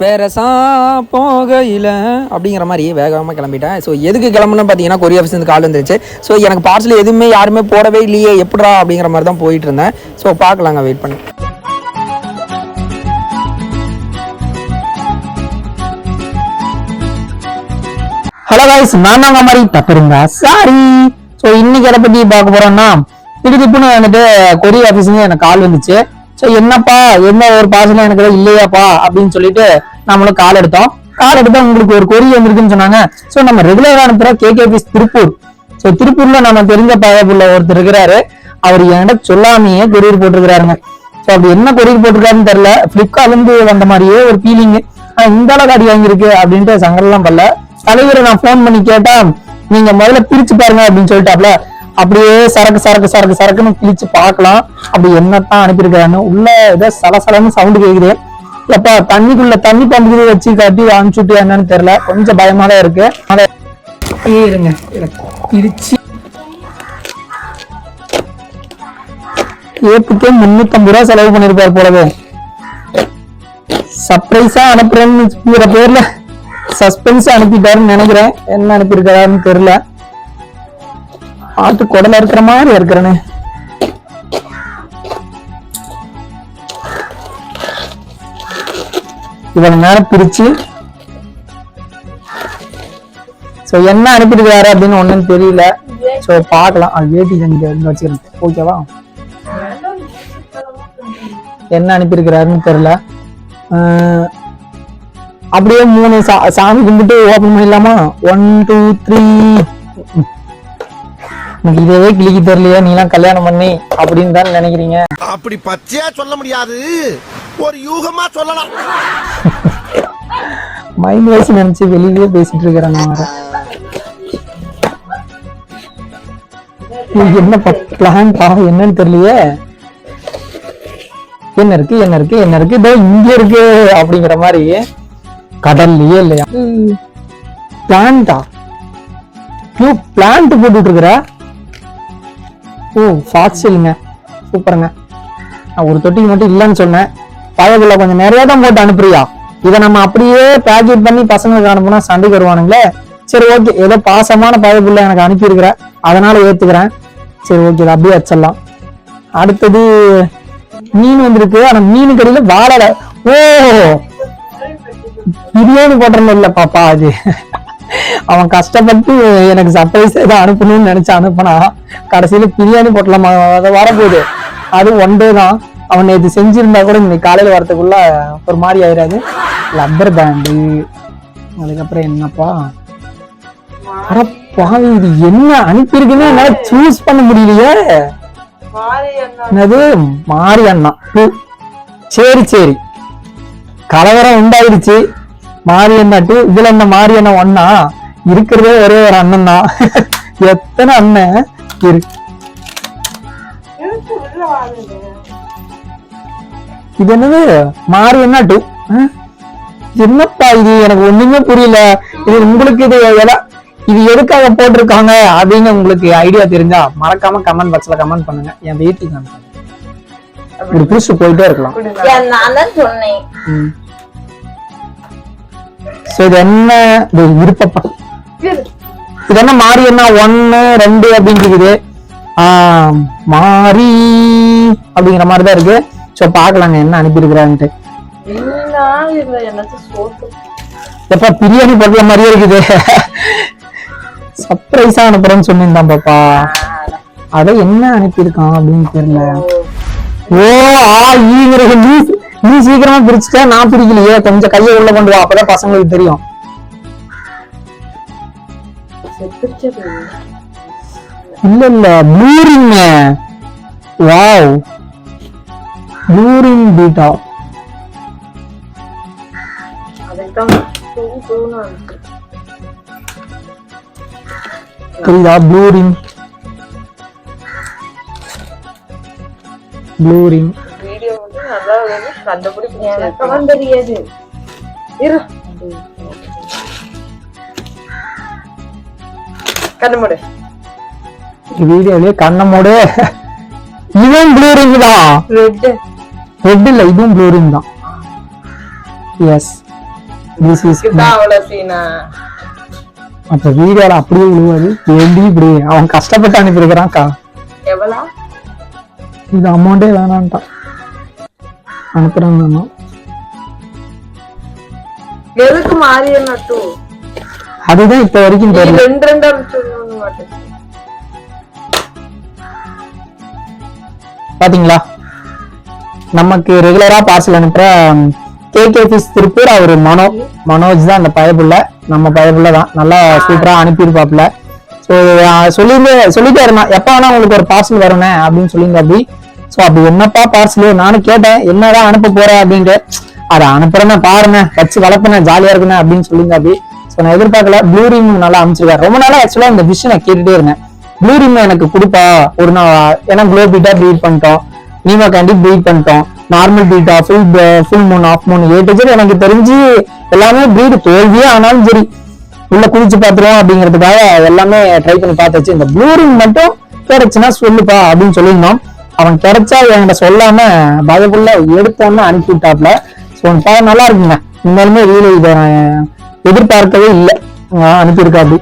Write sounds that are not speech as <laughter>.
பேரசா போகையில் அப்படிங்கிற மாதிரி வேகமாக கிளம்பிட்டேன். ஸோ எதுக்கு கிளம்புன்னு பார்த்தீங்கன்னா கொரிய ஆஃபீஸ் கால் வந்துருச்சு. ஸோ எனக்கு பார்சல் எதுவுமே யாருமே போடவே இல்லையே எப்படிடா அப்படிங்கிற மாதிரி தான் போயிட்டு இருந்தேன். ஸோ பார்க்கலாங்க வெயிட் பண்ணி ஹலோ காய்ஸ் நான் தாங்க மாதிரி தப்புருங்க சாரி ஸோ இன்னைக்கு எதை பற்றி பார்க்க போறோம்னா திடீர்னு வந்துட்டு கொரியர் ஆஃபீஸ்லேருந்து எனக்கு கால் வந்துச்சு. ஸோ என்னப்பா? என்ன ஒரு பாசனம் எனக்கு இல்லையாப்பா? அப்படின்னு சொல்லிட்டு நம்மளும் கால் எடுத்தோம். கால் எடுத்தா உங்களுக்கு ஒரு கொரியர் வந்திருக்குன்னு சொன்னாங்க. ஸோ நம்ம ரெகுலரா அனுப்புற கேகேபிஸ் திருப்பூர் ஸோ திருப்பூர்ல நம்ம தெரிஞ்ச பயப்புள்ள ஒருத்தர் இருக்கிறாரு. அவர் என்கிட்ட சொல்லாமையே கொரியர் போட்டிருக்கிறாருங்க. ஸோ அப்படி என்ன கொரியர் போட்டிருக்காருன்னு தெரியல. பிளிப்கார்ட்ல இருந்து வந்த மாதிரியே ஒரு ஃபீலிங் இந்த அளவுக்கு அடி வாங்கியிருக்கு அப்படின்ட்டு சங்கடம்லாம் பண்ணல தலைவரை நான் ஃபோன் பண்ணி கேட்டா நீங்க முதல்ல பிரிச்சு பாருங்க அப்படின்னு சொல்லிட்டாப்ல. அப்படியே சரக்கு சரக்கு சரக்கு சரக்குன்னு கிழிச்சு பார்க்கலாம். அப்படி என்னத்தான் அனுப்பியிருக்காருன்னு உள்ள ஏதோ சலசலன்னு சவுண்டு கேக்குது. எப்பா தண்ணிக்குள்ள தண்ணி பம்பு வச்சு கட்டி அனுப்பிச்சுட்டு என்னன்னு தெரியல. கொஞ்சம் பயமா தான் இருக்கு. அதை இருங்க. பிரிச்சு ஏப்புக்கே முன்னூத்தம்பது ரூபா செலவு பண்ணிருப்பாரு போலவே. சர்ப்ரைஸா அனுப்புறேன்னு பேர்ல சஸ்பென்ஸ் அனுப்பிட்டாருன்னு நினைக்கிறேன். என்ன அனுப்பியிருக்காருன்னு தெரியல. ஆட்டு குடல இருக்கிற மாதிரி இருக்கிறனே இவ்வளவு நேரம் பிரிச்சு. சோ என்ன அனுப்பியிருக்காரு அப்படின்னு ஒண்ணும் தெரியல. சோ பார்க்கலாம். அது வேட்டி இங்க இங்க ஓகேவா என்ன அனுப்பியிருக்கிறாருன்னு தெரியல. அப்படியே மூணு சா- சாமி கும்பிட்டு ஓபன் பண்ணிடலாமா? ஒன் டூ த்ரீ எனக்கு இதவே கிளிக்கு தெரியலையா? நீலாம் கல்யாணம் பண்ணி அப்படின்னு தான் நினைக்கிறீங்க. அப்படி பச்சையா சொல்ல முடியாது. ஒரு யூகமா சொல்லலாம். மைண்ட் வாய்ஸ் நினைச்சு வெளியிலேயே பேசிட்டு இருக்கிறேன் நான் வேற. என்ன பிளான் பா? என்னன்னு தெரியலையே. என்ன இருக்கு என்ன இருக்கு என்ன இருக்கு? இதோ இங்க இருக்கு அப்படிங்கிற மாதிரி. கடல்லையே இல்லையா? பிளான்டா பிளான்ட் போட்டுட்டு இருக்கிற? ஓ ஃபாக்ஸிலுங்க சூப்பருங்க. நான் ஒரு தொட்டிக்கு மட்டும் இல்லைன்னு சொன்னேன். பயக்குள்ள கொஞ்சம் நிறைய தான் போட்டு அனுப்புறியா? இதை நம்ம அப்படியே பேக்கெட் பண்ணி பசங்களுக்கு அனுப்புனா சண்டைக்கு வருவானுங்களே சரி ஓகே ஏதோ பாசமான பயப்புள்ள எனக்கு அனுப்பியிருக்கிற. அதனால ஏத்துக்கிறேன். சரி ஓகே இதை அப்படியே வச்சிடலாம். அடுத்தது மீன் வந்திருக்கு. ஆனா மீன் கடையில வாழலை. ஓ! பிரியாணி போடுறேன்னு இல்ல பாப்பா அது. அவன் கஷ்டப்பட்டு எனக்கு சர்ப்ரைஸ் ஏதோ அனுப்பணும்னு நினைச்சு அனுப்பினா கடைசியில பிரியாணி போட்டலாமா அதை வரப்போகுது. அது ஒன் டே தான். அவன் நேற்று செஞ்சிருந்தா கூட இன்னைக்கு காலையில வரதுக்குள்ள ஒரு மாதிரி ஆயிராது. லப்பர் பேண்டு அதுக்கப்புறம் என்னப்பா? அட பாவி இது என்ன அனுப்பியிருக்குன்னு என்னால சூஸ் பண்ண முடியலையே. என்னது? மாரி அண்ணா. சரி சரி. கலவரம் உண்டாயிருச்சு. மாரி அண்ணா டூ இதுல என்ன மாரி அண்ணா ஒன்னா இருக்கிறதே ஒரே ஒரு அண்ணன் தான். <laughs> எத்தனை அண்ணன்? இரு. இது என்னது? மாரி அண்ணா டூ என்னப்பா இது? எனக்கு ஒண்ணுமே புரியல. இது உங்களுக்கு இது எதா இது எதுக்காக போட்டிருக்காங்க அப்படின்னு உங்களுக்கு ஐடியா தெரிஞ்சா மறக்காம கமெண்ட் பாக்ஸ்ல கமெண்ட் பண்ணுங்க. என் வெயிட்டிங் ஒரு புதுசு போயிட்டே இருக்கலாம். நான் தான் சொன்னேன். சோ இது என்ன? இது இருப்பப்பா இது என்ன மாறி என்ன? ஒன்னு ரெண்டு அப்படின்னு இருக்குது மாறி அப்படிங்கிற மாதிரி தான் இருக்கு. சோ பாக்கலாங்க என்ன அனுப்பியிருக்கிறான்ட்டு எப்பா பிரியாணி போடுற மாதிரியே இருக்குது. சர்ப்ரைஸா அனுப்புறேன்னு சொல்லியிருந்தான் பாப்பா. அத என்ன அனுப்பியிருக்கான் அப்படின்னு தெரியல. ஓ ஆ ஈங்கிறது நீ சீக்கிரமா பிரிச்சுட்ட நான் பிரிக்கலையே. கொஞ்சம் கையை உள்ள கொண்டு வா. அப்பதான் பசங்களுக்கு தெரியும். இல்ல இல்ல. ப்ளூரிங் வாவ் ப்ளூரிங் பீட்டா புரியுதா? தூ ப்ளூரிங் ப்ளூரிங் நல்லா கண்டுபிடிக்க தெரியாது. இரு. கண்ணு மூடு. வீடியோலயே கண்ணமோடு இவன் ப்ளூரிங் தான். ரெட் ரெட் இல்ல இதுவும் தான். எஸ் திஸ் இஸ் இதுதான் அவ்வளவு சீனா அப்ப வீடியோல அப்படியே விழுவாது ஏண்டி இப்படி? அவன் கஷ்டப்பட்டு அனுப்பியிருக்கிறான்க்கா. எவ்வளோ இது அமௌண்டே வேணான்ட்டான் அனுப்புறாங்க எதுக்கு மாறியன்னா டூ அதுதான் இப்ப வரைக்கும் தெரியல ரெண்டு ரெண்டு அனுப்பிச்சு பாத்தீங்களா? நமக்கு ரெகுலரா பார்சல் அனுப்புற கே கே ஃபிஷ் திருப்பூர் அவரு மனோ மனோஜ் தான் அந்த பயப்புள்ள நம்ம பயப்புள்ள தான். நல்லா சூப்பரா அனுப்பியிருப்பாப்ல ஸோ சொல்லியிருந்து சொல்லிட்டே இருந்தான். எப்ப வேணா உங்களுக்கு ஒரு பார்சல் வரணும் அப்படின்னு சொல்லியிருந்தா அப்படி. ஸோ அப்படி என்னப்பா பார்சல் நானும் கேட்டேன் என்னதான் அனுப்ப போற? அப்படின்ட்டு. அதை அனுப்புறேன்னு பாருங்க வச்சு வளர்ப்பேன் ஜாலியா இருக்குண்ணே அப்படின்னு சொல்லுங்க அப்படி. ஸோ நான் எதிர்பார்க்கல. ப்ளூ ரிங் நல்லா அமைச்சிருக்காரு. ரொம்ப நாளா ஆக்சுவலா இந்த விஷயம் நான் கேட்டுட்டே இருந்தேன். ப்ளூ ரிங் எனக்கு கொடுப்பா. ஒரு நாள் ஏன்னா க்ளோ பீட்டா ப்ரீட் பண்ணிட்டோம். நீமா கேண்டி ப்ரீட் பண்ணிட்டோம் normal betta full full moon half moon ஏ எனக்கு தெரிஞ்சு எல்லாமே ப்ரீடு தோல்வியே ஆனாலும் சரி. உள்ள குளிச்சு பாத்துருவோம் அப்படிங்கிறதுக்காக எல்லாமே ட்ரை பண்ணி பார்த்தாச்சு. இந்த ப்ளூ ரிங் மட்டும் கிடைச்சுன்னா சொல்லுப்பா அப்படின்னு சொல்லியிருந்தோம். அவன் கிடைச்சா என்கிட்ட சொல்லாம பயப்புள்ள எடுத்தோன்னு அனுப்பி விட்டாப்ல ஸோ படம் நல்லா இருக்குங்க. உண்மையிலுமே வீடு இதை நான் எதிர்பார்க்கவே இல்லை. அனுப்பியிருக்கா அப்படி